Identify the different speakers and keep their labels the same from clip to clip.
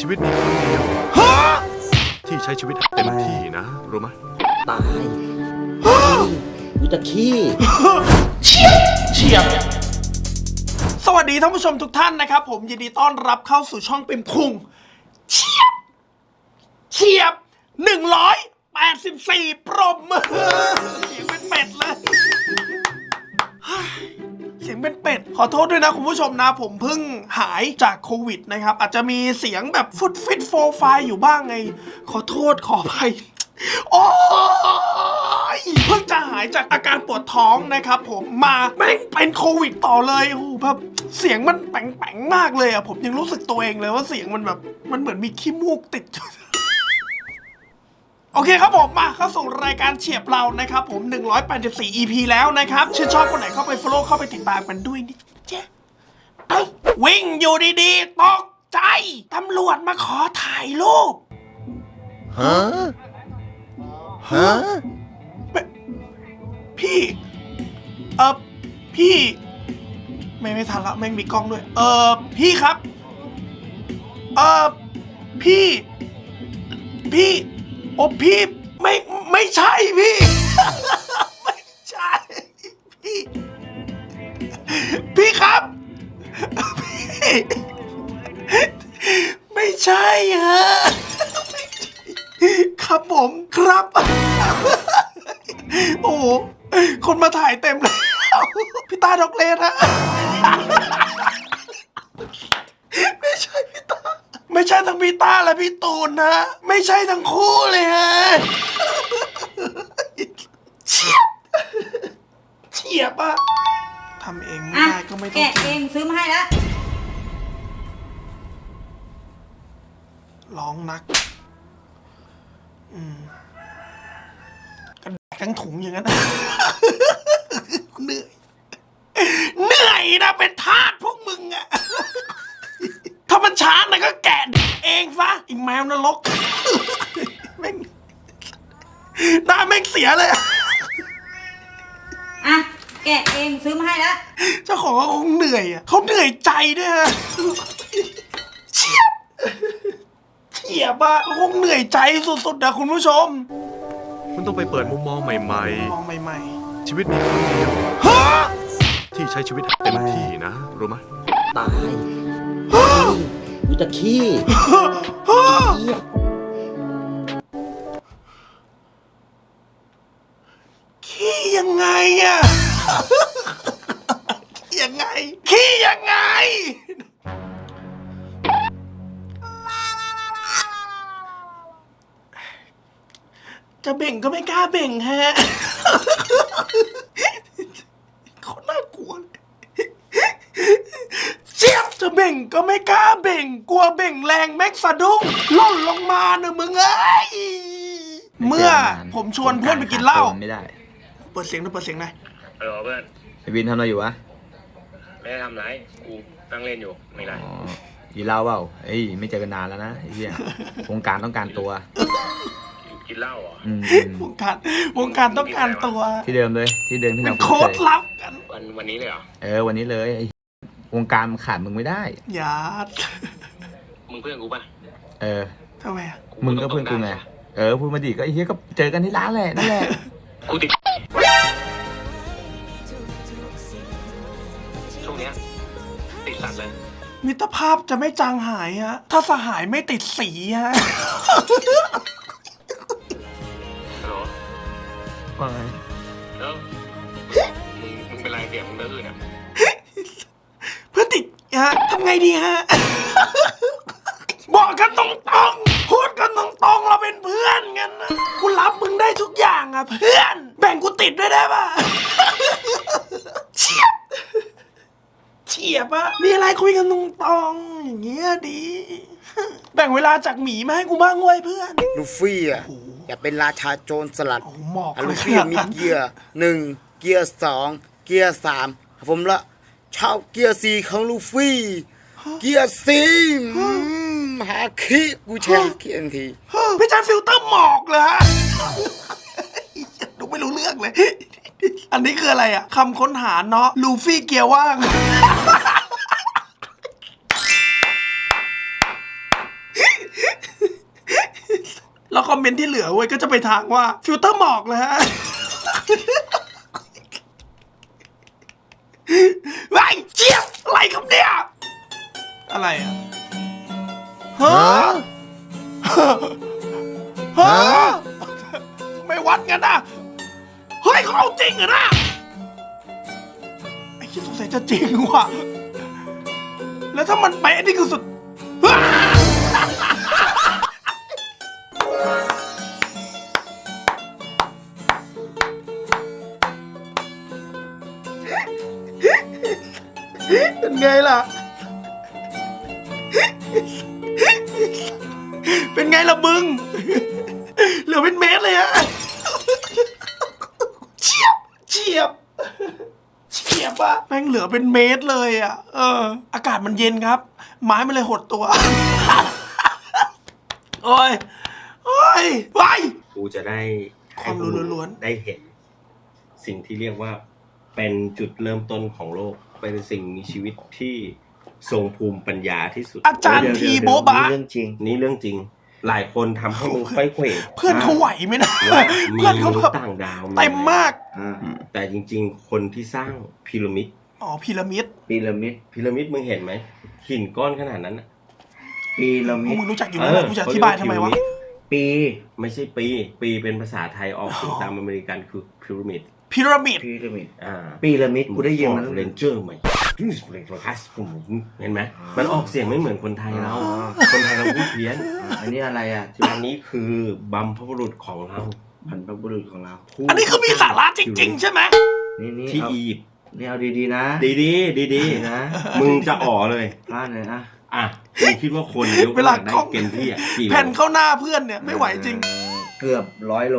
Speaker 1: ชีวิตมีครั้งเดียว
Speaker 2: ฮะ
Speaker 1: ที่ใช้ชีวิตให้เต็มที่นะ รู้ไหม
Speaker 3: ตายกูจะขี้
Speaker 2: เฉียบสวัสดีท่านผู้ชมทุกท่านนะครับ ผมยินดีต้อนรับเข้าสู่ช่องปิมคุงเฉียบเฉียบหนึ่งร้อยแปดสิบสี่ปรบมือเสียงเป็นเป็ดเลยเฮ้ยเสียงเป็นเป็ด ขอโทษด้วยนะคุณผู้ชมนะ ผมเพิ่งหายจากโควิดนะครับ อาจจะมีเสียงแบบฟุตฟิตโฟไฟอยู่บ้างไง ขอโทษขออภัยโอ้ยเพิ่งจะหายจากอาการปวดท้องนะครับผมมาแม่งเป็นโควิดต่อเลยโอ้โหแบบเสียงมันแป๋งๆมากเลยอะผมยังรู้สึกตัวเองเลยว่าเสียงมันแบบมันเหมือนมีขี้มูกติดอยู่ โอเคครับผมมาเข้าสู่รายการเฉียบเรานะครับผม 184 EP แล้วนะครับชื่นชอบคนไหนเข้าไป follow เข้าไปติดตามกันด้วยนี่เจ๊เอ้าวิ่งอยู่ดีๆตกใจตำรวจมาขอถ่ายรูป
Speaker 3: ฮะ ฮะ
Speaker 2: พี่เออพี่ ไม่ไม่ทันละแม่งมีกล้องด้วย เออพี่ครับ เออพี่ พี่ โอ้พี่ไม่ไม่ใช่พี่ ไม่ใช่พี่ พี่ครับพี่ไม่ใช่ฮะครับผมครับ โอ้คนมาถ่ายเต็มเลยพี่ตาดอกเลนฮะ ไม่ใช่พี่ตา ไม่ใช่ทั้งพี่ตาและพี่ตูนนะ ไม่ใช่ทั้งคู่เลยฮะเฉียบเฉียบอะทำเองไม่
Speaker 4: อะ
Speaker 2: ได้ก็ไม่ต้อง
Speaker 4: แกะ
Speaker 2: กิ
Speaker 4: เอนงซื้อมาให้แล้ว
Speaker 2: ร้องนัก อืมกันแดกทั้งถุงอย่างนั้นเหนื่อย เหนื่อยนะเป็นทาสพวกมึงอะถ้ามัน ช้าหน่อยก็แกะเองซะอีแมวนรกแม่งหน้าแม่งเสียเลยอะ
Speaker 4: อะ แกะเองซื้อมาให้แล้ว
Speaker 2: เจ้าของก็คงเหนื่อยอะเขาเหนื่อยใจด้วยฮะเฉียบเฉียบอะเขาคงเหนื่อยใจสุดๆนะคุณผู้ชม
Speaker 1: คุณต้องไปเปิดมุมมองใหม่
Speaker 2: มองใหม่
Speaker 1: ๆ ชีวิตมีครั้งเดียว
Speaker 2: ๆฮะ
Speaker 1: ที่ใช้ชีวิตให้เต็มที่นะ รู้ไหม
Speaker 3: ตาย กูจะขี้เหี้ย
Speaker 2: ขี้ยังไงอะ ขี้ยังไง ขี้ยังไง จะเบ่งก็ไม่กล้าเบ่งฮะ คนน่ากลัวเลย เจี๊ยบจะเบ่งก็ไม่กล้าเบ่ง กลัวเบ่งแรงแม็กสะดุ้งหล่นลงมาเนอะมึงเอ้ยเมื่อผมชวนเพื่อนไปกินเหล้า
Speaker 5: ไม่ได้
Speaker 2: เปิดเสียงหนะเปิดเสียงหน่อย
Speaker 6: เออเพื่อน
Speaker 5: ไอวินทำอะไรอยู่วะ
Speaker 6: ไม่ได้ทำไรกูนั่งเล่นอยู่ไม่ไร
Speaker 5: อ๋อกินเหล้าเปล่าเอ้ยไม่เจอกันนานแล้วนะไอ้เหี้ยวงการต้องการตัว
Speaker 6: กินเหล้าเหรอ
Speaker 5: อืมอืม
Speaker 2: วงการวงการต้องการตัว
Speaker 5: ที่เดิมเลย ที่เดิมที่
Speaker 2: เป็
Speaker 5: เรา
Speaker 2: นโค้ด
Speaker 5: เคย
Speaker 2: ลับกัน
Speaker 6: วันวันนี้เลยเหรอ
Speaker 5: เออวันนี้เลยไอ้ วงการมันขาดมึงไม่ได้
Speaker 2: ยาด
Speaker 6: มึงเพื่อนกูป่ะ
Speaker 5: เออ
Speaker 2: ทำไมอะ
Speaker 5: มึงก็เพื่อนกูไง เออพูดมาดิก็ไอ้เหี้ยก็เจอกันที่ร้านแหละนั่นแหละ
Speaker 6: กูติดช่วงเนี้ยติดสัตว์เลย
Speaker 2: มิตรภาพจะไม่จางหายฮะ ถ้าสหายไม่ติดสีฮะ
Speaker 6: ฮัลโหล
Speaker 5: ว่าไง
Speaker 6: เออมึงมึงเป็นไรเสียงมึงเดือดอะ
Speaker 2: เพื่อติด ฮะทำไงดีฮะ บอกกันตรงๆพูดกันตรงๆเราเป็นเพื่อนกันนะกูรับมึงได้ทุกอย่างอะเพื่อน แบ่งกูติดด้วยได้ปะเฉียบเฉียบอะมีอะไรคุยกันตรงๆอย่างเงี้ยดี แบ่งเวลาจากหมีมาให้กูบ้างเว้ยเพื่อน
Speaker 7: ลูฟี่อะอยากเป็นราชาโจรสลัด
Speaker 2: โอ้โหหมอก
Speaker 7: อะ
Speaker 2: เล
Speaker 7: ลู
Speaker 2: ยข
Speaker 7: ฟี่
Speaker 2: นาด
Speaker 7: มี
Speaker 2: นั้น
Speaker 7: เกียร์หนึ่งเกียร์สองเกียร์สามผมละ ชอบเกียร์สี่ของลูฟี่ เกียร์สี่อืมหาคิกูแชร์คิทันที
Speaker 2: ไม่ใช่ฟิลเตอร์หมอกเลยฮะดูไม่รู้เรื่องเลย อันนี้คืออะไรอะคำค้นหาเนาะลูฟี่เกียร์ว่าง แล้วคอมเมนต์ที่เหลือเว้ยก็จะไปทางว่าฟิลเตอร์หมอกเลยฮะ จริงว่ะ แล้วถ้ามันไปะอันนี้คือสุด เป็นไงล่ะ เหลือเป็นเมตรเลยอะเออ อากาศมันเย็นครับ ไม้มันเลยหดตัว โอ้ย โอ้ยไป
Speaker 6: กูจะได้
Speaker 2: ความรู้ล้วนๆ
Speaker 6: ได้เห็น สิ่งที่เรียกว่าเป็นจุดเริ่มต้นของโลก เป็นสิ่งมีชีวิตที่ทรงภูมิปัญญาที่สุด
Speaker 2: อาจารย์
Speaker 7: เดี๋ยว
Speaker 2: ที
Speaker 7: เดี๋ยว
Speaker 2: โบบะ
Speaker 7: เรื่องจริง
Speaker 6: นี่เรื่องจริง หลายคนทำให้มึงไขว้เขว
Speaker 2: เพื่อนเขาไหวไหมนะ
Speaker 6: ว่ามี
Speaker 2: เพื่อนเขา
Speaker 6: มนุษ
Speaker 2: แบบ
Speaker 6: ย์ต่างดาว
Speaker 2: เต็มมาก
Speaker 7: อ่า
Speaker 6: แต่จริง ๆ คนที่สร้างพีระมิด
Speaker 2: อ๋อพีระมิด
Speaker 7: พีระมิด
Speaker 6: พีระมิดมึงเห็นไหมหินก้อนขนาดนั้นน่ะ
Speaker 7: พีระ
Speaker 2: พ
Speaker 7: มิ
Speaker 2: วก
Speaker 7: ด
Speaker 2: มึงรู้จักอยู่
Speaker 6: เอ
Speaker 2: แล้ว
Speaker 6: อ
Speaker 2: กูจะอธิบายทำไมวะ
Speaker 7: ปี
Speaker 6: ไม่ใช่ปี ปีเป็นภาษาไทยออกเสียงตามอเมริกันคือพีระมิด
Speaker 2: พีระมิด
Speaker 7: พีระมิด
Speaker 6: อ่า
Speaker 7: พีระมิดกูได้ยินมัน
Speaker 6: เรนเจอร์ใหม่เห็นไหมมันออกเสียงไม่เหมือนคนไทยเรา คนไทยเราพูดเพี้ยน
Speaker 7: อ่าอันนี้อะไรอะ
Speaker 6: อันนี้คือบัมพบุรุษของเรา
Speaker 7: บรรพบุรุษของเรา
Speaker 6: ผู้
Speaker 2: อันนี้คือมีสาระจริง ๆ ใช่ไหม
Speaker 7: นี่นี่
Speaker 6: ที่
Speaker 7: เอา
Speaker 6: อียิปต์
Speaker 7: นี่เอาดีๆนะ
Speaker 6: ดีดีดีดี
Speaker 7: ดีนะ
Speaker 6: ๆมึงจะอ๋อเลย
Speaker 7: พลาดเลยนะ
Speaker 6: อะมึงคิดว่าคนยก
Speaker 2: เวลา
Speaker 6: ได้
Speaker 2: กล้อง
Speaker 6: เกณฑ์ที่อะกี่โล
Speaker 2: แผ่นเข้าหน้าเพื่อนเนี่ยไม่ไหวจริง
Speaker 7: เออเกือบร้อยโล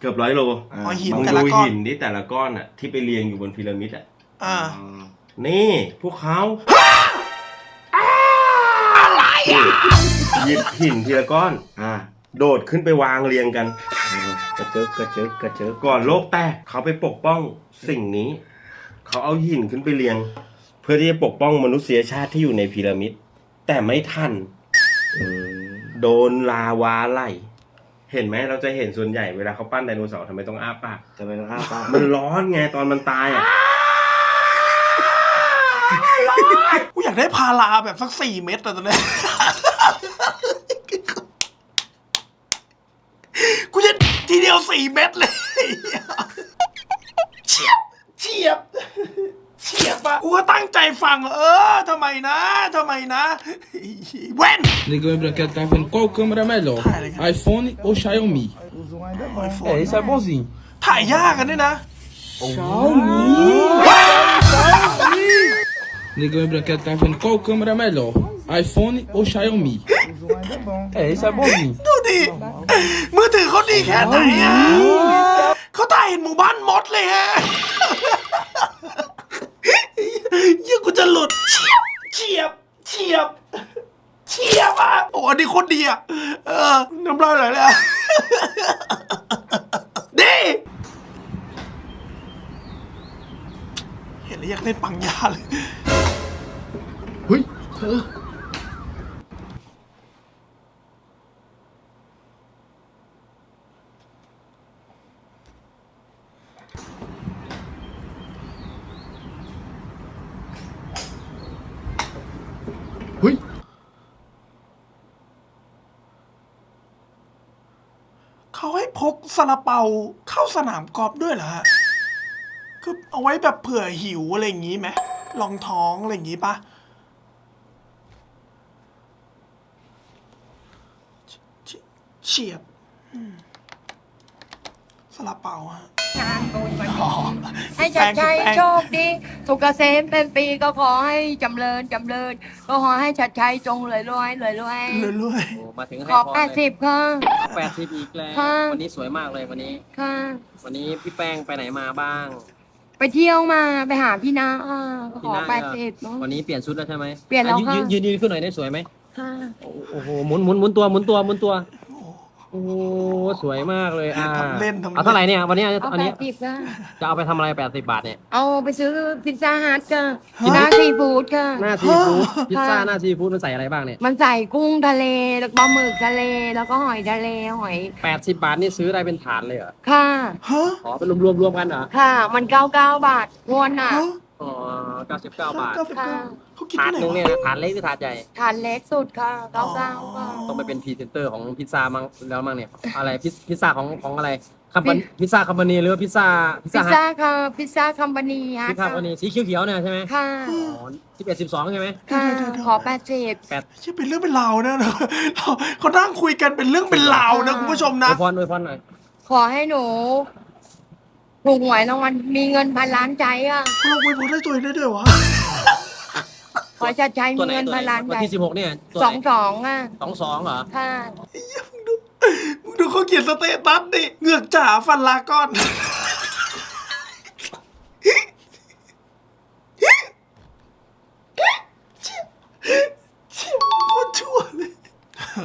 Speaker 6: เกือบร้อยโล
Speaker 7: อ่า
Speaker 2: อ๋อหิน
Speaker 6: มึง
Speaker 2: แต่
Speaker 6: ดู
Speaker 2: ละก้อน
Speaker 6: หินที่แต่ละก้อนอะที่ไปเรียงอยู่บนพีระมิดอะ
Speaker 2: อ่า
Speaker 7: อ๋อ
Speaker 6: นี่พวกเขา
Speaker 2: อะไรอะ
Speaker 6: หยิบหินทีละก้อน
Speaker 7: อ่า
Speaker 6: โดดขึ้นไปวางเรียงกัน
Speaker 7: กระเจิกกระเจิกกระเจิก
Speaker 6: ก่อนโลกแตกเขาไปปกป้องสิ่งนี้ เขาเอาหินขึ้นไปเรียง เพื่อที่จะปกป้องมนุษยชาติที่อยู่ในพีระมิด แต่ไม่ทัน
Speaker 7: อืม
Speaker 6: โดนลาวาไล่ เห็นไหมเราจะเห็นส่วนใหญ่เวลาเขาปั้นไดโนเสาร์ทำไมต้องอ้าปาก
Speaker 7: ทำไมต้องอ้าปาก
Speaker 6: มันร้อนไงตอนมันตายอะ
Speaker 2: กูอยากได้พาราแบบสักสี่เม็ดแต่ตอนเนี้ยกูจะทีเดียวสี่เม็ดเลยเฉียบ เฉียบ เฉียบอะกูก็ตั้งใจฟัง เออทำไมนะทำไมนะเว้น
Speaker 8: Negão e Branquelo tá vendo qual câmera é melhor,
Speaker 2: Ah, legal.
Speaker 8: iPhone ou Xiaomi? É, esse é bonzinho.
Speaker 2: ถ่ายยากกันด้วยนะ
Speaker 8: Negão e Branquelo tá vendo qual câmera é melhor, iPhone ou Xiaomi? É, esse é bonzinho.
Speaker 2: ดูดิ มือถือเขาดีแค่ไหนอะเขาถ่ายเห็นหมู่บ้านมดเลยฮะะโอ้อันดีอะ เออ น้ำลายไหลเลยอะดีเห็นแล้วอยากเล่นปังยาเลย
Speaker 7: เฮ้ยเธอเฮ้ย
Speaker 2: เขาให้ พกซาลาเปาเข้าสนามกอล์ฟด้วยเหรอฮะ คือเอาไว้แบบเผื่อหิวอะไรอย่างงี้ไหมลองท้องอะไรอย่างงี้ปะเฉียบซาลาเปาฮะ
Speaker 9: งานบุญวันนี้ให้ชัดชัยโชคดีสุขเกษมเป็นปีก็ขอให้จำเริญจำเริญก็ขอให้ชัดชัยจงรวยรวยรวยรวย
Speaker 2: รื่อย
Speaker 10: โอ้มาถึงให้
Speaker 9: อแปด
Speaker 10: เล
Speaker 9: สิ
Speaker 10: ย
Speaker 9: บค่ะ
Speaker 10: แปดสิบอีกแล้ว
Speaker 9: ค่ะ
Speaker 10: วันนี้สวยมากเลยวันนี้
Speaker 9: ค่ะ
Speaker 10: วันนี้พี่แป้งไปไหนมาบ้าง
Speaker 9: ไปเที่ยวมาไปหาพี่นาอ่าก็
Speaker 10: พี่
Speaker 9: ขอ
Speaker 10: นา
Speaker 9: แปดสิบเนาะ
Speaker 10: วันนี้เปลี่ยนชุดแล้วใช่ไหม
Speaker 9: เปลี่ยนแล้ว
Speaker 10: อ่
Speaker 9: ค่ะ
Speaker 10: ยืนยืนยืนขึ้นหน่อยได้สวยไหม
Speaker 9: ค่ะ
Speaker 10: โอ้โหหมุนหมุนหมุนตัวหมุนตัวหมุนตัว โอ้สวยมากเลยอ่า
Speaker 2: ทำเล่นทำเล่น
Speaker 10: เอาเท่าไหร่เนี่ยวันนี้
Speaker 9: เอา
Speaker 10: อัน
Speaker 9: แป
Speaker 10: นี้
Speaker 9: ดสิบค่ะ
Speaker 10: จะเอาไปทำอะไรแปดสิบบาทเนี่ย
Speaker 9: เอาไปซื้อพิซซ่าฮัทค่ะหน้าซีฟู้ดค่ะ
Speaker 10: หน้าซีฟู้ดพิซซ่า
Speaker 9: ค่ะ
Speaker 10: หน้าซีฟู้ดมันใส่อะไรบ้างเนี่ย
Speaker 9: มันใส่กุ้งทะเลแล้วก็ปลาหมึกทะเล แล้วก็หอยทะเลหอย
Speaker 10: แปดสิบบาทนี่ซื้อได้เป็นถาดเลยเหรอ
Speaker 9: ค่ะ
Speaker 2: ฮะ
Speaker 10: อ๋อเป็นรวมๆรวมกันเหรอ
Speaker 9: ค่ะ มันเก้าเก้าบาททวนอะ
Speaker 2: ฮะ
Speaker 10: อ๋อเก้าสิบเก้าบาท
Speaker 2: เก้าสิบเก้า
Speaker 9: ค่ะ
Speaker 2: เขาคิด
Speaker 10: ถาด
Speaker 2: ที่ไหน
Speaker 10: หนึง
Speaker 2: วะ
Speaker 10: เนี่ยถาดเล็กหรือถาดใหญ่
Speaker 9: ทานเล็กสุดค่ะเก้าเก้าค่ะ
Speaker 10: ต้องไปเป็นพรีเซนเตอร์ของพิซซ่ามั้งแล้วมั้งเนี่ย อะไรพิซพิซซ่าของของอะไรคัมปาพิซซ่าคัมปานีหรือว่าพิซซ่าพิซ
Speaker 9: พิ
Speaker 10: ซ่า
Speaker 9: ซ
Speaker 10: ฮั
Speaker 9: ซ่า
Speaker 10: ท
Speaker 9: ค่ะพิซซ่าคัมปานีฮั
Speaker 10: พิ
Speaker 9: ท
Speaker 10: ซซ่าคัมปานีสีเขียวๆเนี่ยใช่ไหม
Speaker 9: ค่ะ
Speaker 10: อ๋อสิบเอ็ดสิบสองใช่ไหม
Speaker 9: ค่ะ ขอแปดสิบ
Speaker 10: แปด
Speaker 2: เชี่ยเป็นเรื่องเป็นราวนะเราเขานั่งคุยกันเป็นเรื่องเป็นราวนะคุณผู้ชม
Speaker 10: อ
Speaker 2: นะ
Speaker 10: วยพรอวยพรหน่อย
Speaker 9: ขอให้หนู ถูกหวยรางวัลมีเงินพันล้านใจอะ
Speaker 2: เราคุยพอได้ตัวเองได้ด้วยวะ
Speaker 9: ขอจะใช้
Speaker 10: ตั
Speaker 9: มี
Speaker 10: วไหน
Speaker 9: เงิน
Speaker 10: ตัว
Speaker 9: พัน
Speaker 10: ไหน
Speaker 9: ล้าน
Speaker 10: วัน
Speaker 9: ใจ
Speaker 10: ที่สิบหกเนี่ยตัว
Speaker 9: ส
Speaker 10: ไห
Speaker 9: อนงสองอะ
Speaker 10: สองสองเหรอ
Speaker 9: ค่ะ
Speaker 2: มึงดูเขาเขียนสเตตัสดิเหงือกจ๋าฟันลาก้อน เชี่ยเชี่ยโคตรชั่วเลย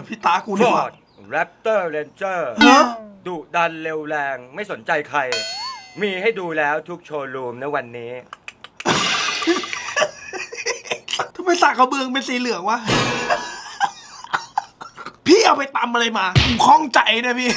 Speaker 2: พี่ตากู
Speaker 11: ฟ
Speaker 2: นี่ห
Speaker 11: อ
Speaker 2: ว่า
Speaker 11: ร์ดแรปเตอร์เรนเจอร์
Speaker 2: ฮะ
Speaker 11: ดุดันเร็วแรงไม่สนใจใคร มีให้ดูแล้วทุกโชว์รูมในวันนี้
Speaker 2: ทำไมสากกระเบืองเป็นสีเหลืองวะ พี่เอาไปตำอะไรมาผมคล้องใจนะพี่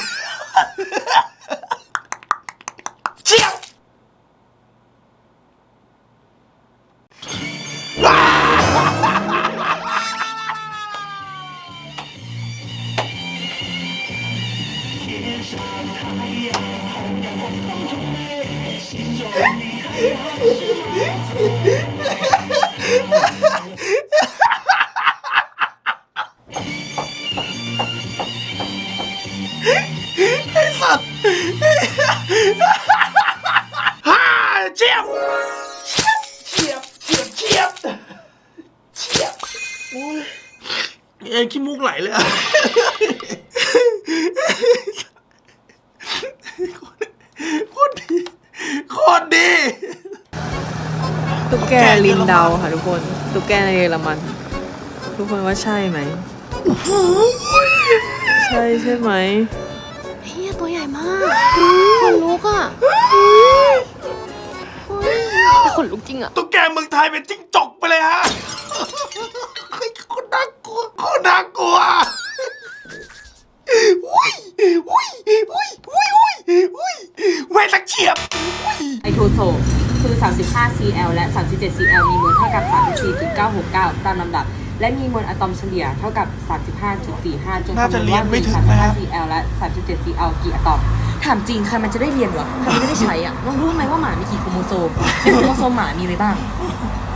Speaker 2: เดา
Speaker 12: ค่ะทุกคน ตุ๊กแกในเยอรมัน ทุกคนว่าใช่ไหม ใช่ใช่ไหม
Speaker 9: เฮียตัวใหญ่มากคนลุกอะแต่คนลุกจริงอะ
Speaker 2: ตุ๊กแกเมืองไทยเป็นจิ้งจกไปเลยฮะเฮ้ยโคนน่ากลัวโคนน่ากลัวอุ้ยอุ้ยอุ้ยอุ้ยอุ้ยอุ้ยเวทักเฉียบอุ้ย
Speaker 12: ไอโทโซ คือ 35 cl และ 37 cl มีมวลเท่ากับ 34.969 ตามลำดับ และมีมวลอะตอมเฉลี่ยเท่ากับ 35.45จง
Speaker 2: น่าจะ
Speaker 12: คำนวณ
Speaker 2: เรีย
Speaker 12: ว่าน
Speaker 2: ไม่
Speaker 12: มี
Speaker 2: ถึงนะฮะ
Speaker 12: 35 cl และ 37 cl กี่อะตอม ถามจริงใครมันจะได้เรียนวะใครมันจะได้ใช้อะน้องรู้ไหมว่าหมามีกี่โครโมโซมในโครโมโซมหมามีอะไรบ้าง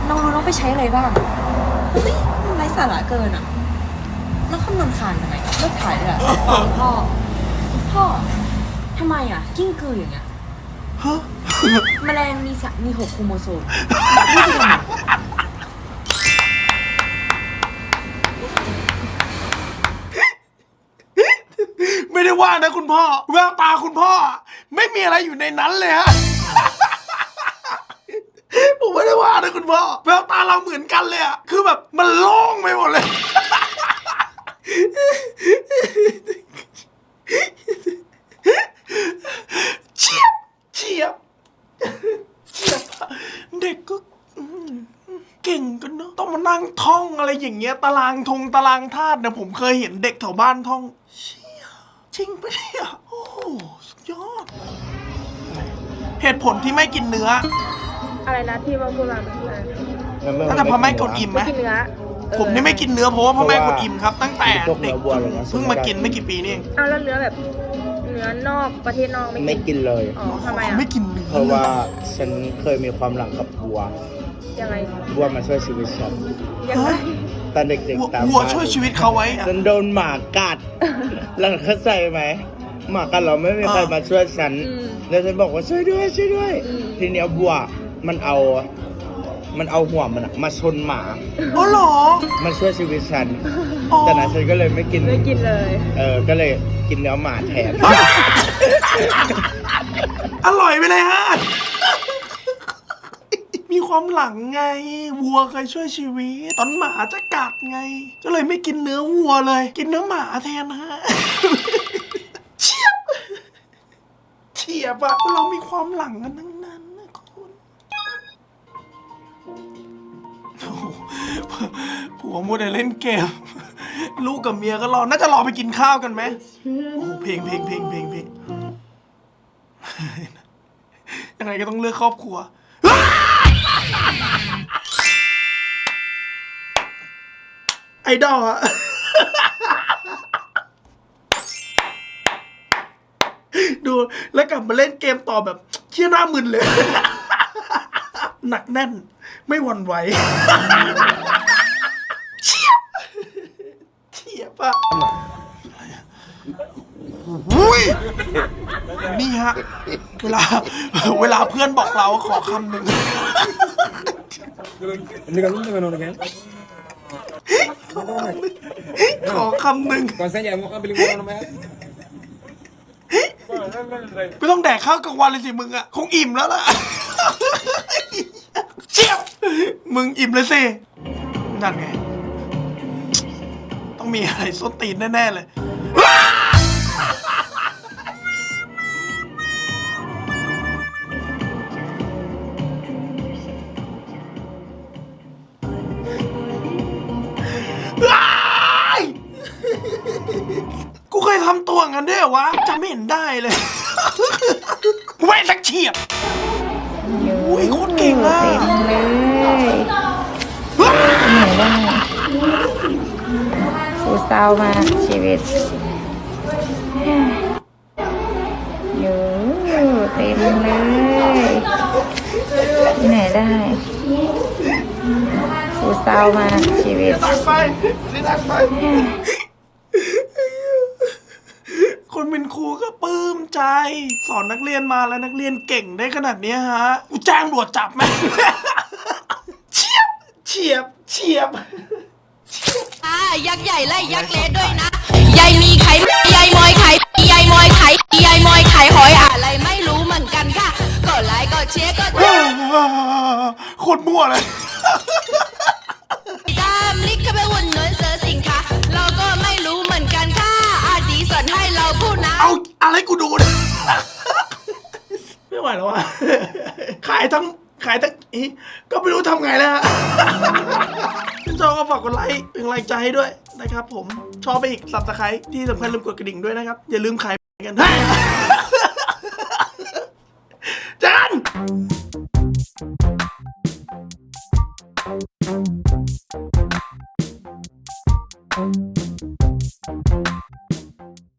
Speaker 12: น้องรู้น้องไปใช้อะไรบ้างเฮ้ยมันไร้สาระเกินอะน้องคำนวณคานทำไมเลิกถ่ายเลยอะพ่อพ่อทำไมอะกิ้งกืออย่างเงี้ย
Speaker 2: ฮะ
Speaker 12: แมลงมีสะมีหกโครโมโซม
Speaker 2: ไม่ได้ว่านะคุณพ่อ แววตาคุณพ่อ ไม่มีอะไรอยู่ในนั้นเลยฮะ ผมไม่ได้ว่านะคุณพ่อ แววตาเราเหมือนกันเลยอะคือแบบมันโล่งไปหมดเลย เฉียบเฉียบเฉียบอะเด็กก็อืมเก่งกันเนอะต้องมานั่งท่องอะไรอย่างเงี้ย ตารางทงตารางธาตุเนี่ยผมเคยเห็นเด็กแถวบ้านท่องเชี่ยจริงปะเนี่ยโอ้โหสุดยอด เหตุผลที่ไม่กินเนื้อ
Speaker 12: อะไรนะที่ว่าพูดมาเมื่อกี้
Speaker 2: น่าจะพระแม่กดอิ่มไหม
Speaker 12: กินเนื้อ
Speaker 2: ผมนี่ไม่กินเนื้อเพราะว่าพ่อแม่กดอิ่มครับ ตั้งแต่เด็กเพิ่งมากินไม่กี่ปีนี่เอง
Speaker 12: เอาแล้วเนื้อแบบเนื้อนอกประเทศนอกไม่
Speaker 7: ไม่กินเลย
Speaker 12: อ๋อทำไม
Speaker 2: เขา
Speaker 12: อะ
Speaker 2: ไม่กินเนื้อ
Speaker 7: เพราะว่าฉันเคยมีความหลังกับวัว
Speaker 12: ยังไง
Speaker 7: วัวมาช่วยชีวิตฉัน
Speaker 12: ยังไง
Speaker 7: ตอนเด็ก
Speaker 2: วัว
Speaker 7: ๆตาม
Speaker 2: วัว
Speaker 7: บ้าน
Speaker 2: ช่วยชีวิตเขาไว้อะ
Speaker 7: ฉันโดนหมากัดแล้วเข้าใจไหมหมากัดเราไม่มีใคร
Speaker 2: อ่าม
Speaker 7: มาช่วยฉัน
Speaker 12: อืม
Speaker 7: แล้วฉันบอกว่าช่วยด้วยช่วยด้วย
Speaker 12: อืม
Speaker 7: ทีเนี้ยวัวมันเอา มันเอาหัวมันอะมาชนหมา
Speaker 2: อ๋อเหรอ
Speaker 7: มันช่วยชีวิตฉัน
Speaker 2: อ๋อ
Speaker 7: จากนั้นฉันก็เลยไม่กิน
Speaker 12: ไม่กินเลย
Speaker 7: เออ ก็เลยกินเนื้อหมาแทน
Speaker 2: อร่อยไปเลยฮะ มีความหลังไง วัวเคยช่วยชีวิต ตอนหมาจะกัดไง ก็เลยไม่กินเนื้อวัวเลย กินเนื้อหมาแทนฮะเฉียบอะคนเรามีความหลังกันทั้งนั้นนะคุณโอ้โหผัวมัวแต่เล่นเกม ลูกกับเมียก็รอ น่าจะรอไปกินข้าวกันไหมโอ้โหเพลงเพลงเพลงเพลงเพลงยังไงก็ต้องเลือกครอบครัว ไอดอลอะดูแล้วกลับมาเล่นเกมต่อแบบเชี่ยหน้ามึนเลย หนักแน่น ไม่หวั่นไหวเฉียเฉียบอะ อุ้ยนี่ฮะ เวลา เวลาเพื่อนบอกเราขอคำหนึ่งขอคำหนึ่ง
Speaker 11: Consegue amor bilingüe no me
Speaker 2: ไม่ต้องแดกข้าวกลางวันเลยสิมึงอะคงอิ่มแล้วล่ะ เชียบมึงอิ่มเลยสินั่นไง ต้องมีอะไรส้นตีนแน่ ๆ เลย ทำตัวงั้นด้วยเหรอวะจำไม่เห็นได้เลยแว่นสักเฉียบอุ้ยโคตรเก่งอะ
Speaker 4: เหนื่อยบ้างสู้เศร้ามากชีวิตอยู่เต็มเลยที่ไหนได้สู้เศร้ามากชีวิต
Speaker 2: ตักไปนี่ตักไป คนเป็นครูก็ปลื้ม ใจ สอนนักเรียนมาแล้วนักเรียนเก่งได้ขนาดเนี้ยฮะกูแจ้งตำรวจจับไหมเฉียบเฉียบเฉียบ
Speaker 4: อ่ายักษ์ใหญ่ไล่ยักษ์เล็กด้วยนะ ยายมีไข่ยายมอยไข่ยายมอยไข่ยายมอยไข่หอยอะไรไม่รู้เหมือนกันค่ะกดไลค์กดเชียร์กด
Speaker 2: โคตรมั่วเลย
Speaker 4: ติดตามลิงก์เข้าไปอุ่นนุนเสือสินค้า ให้กูดูเนะ
Speaker 2: ไม่ไหวแล้วอะขายทั้งขายทั้งอีก็ไม่รู้ทำไงแล้วฮะชื่นชอบก็ฝากกดไลค์เป็นกลังใจให้ด้วยนะครับผมชอบไปอีกสับตะไคร้ที่สำคัญลืมกดกระดิ่งด้วยนะครับ อย่าลืมขายกันให้จานกัน